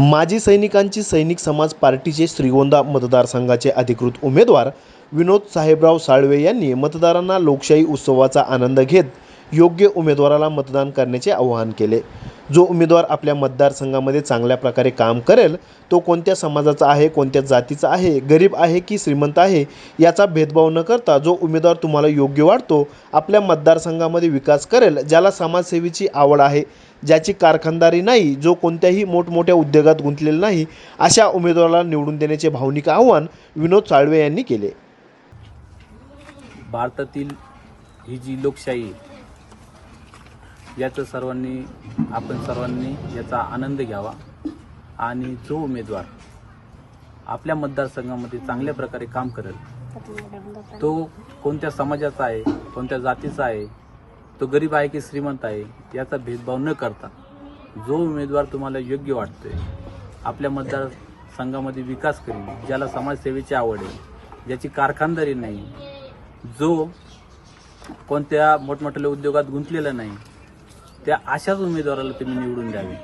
माजी सैनिकांची सैनिक समाज पार्टीचे श्रीगोंदा मतदारसंघाचे अधिकृत उमेदवार विनोद साहेबराव साळवे यांनी मतदारांना लोकशाही उत्सवाचा आनंद घेत योग्य उमेदवाराला मतदान करण्याचे आवाहन केले. जो उमेदवार आपल्या मतदारसंघामध्ये चांगल्या प्रकारे काम करेल तो कोणत्या समाजाचा आहे कोणत्या जातीचा आहे गरीब आहे की श्रीमंत आहे याचा भेदभाव न करता जो उमेदवार तुम्हाला योग्य वाटतो आपल्या मतदारसंघामध्ये विकास करेल ज्याला समाजसेवेची आवड आहे ज्याची कारखानदारी नाही जो कोणत्याही मोठमोठ्या उद्योगात गुंतलेला नाही अशा उमेदवाराला निवडून देण्याचे भावनिक आव्हान विनोद साळवे यांनी केले. भारतातील ही जी लोकशाही याचं सर्वांनी आपण सर्वांनी याचा आनंद घ्यावा आणि जो उमेदवार आपल्या मतदारसंघामध्ये चांगल्या प्रकारे काम करेल तो कोणत्या समाजाचा आहे कोणत्या जातीचा आहे तो गरीब आहे की श्रीमंत आहे याचा भेदभाव न करता जो उमेदवार तुम्हाला योग्य वाटतोय आपल्या मतदारसंघामध्ये विकास करेल ज्याला समाजसेवेची आवड आहे ज्याची कारखानदारी नाही जो कोणत्या मोठमोठ्या उद्योगात गुंतलेला नाही त्या अशाच उमेदवाराला तुम्ही निवडून द्यावे.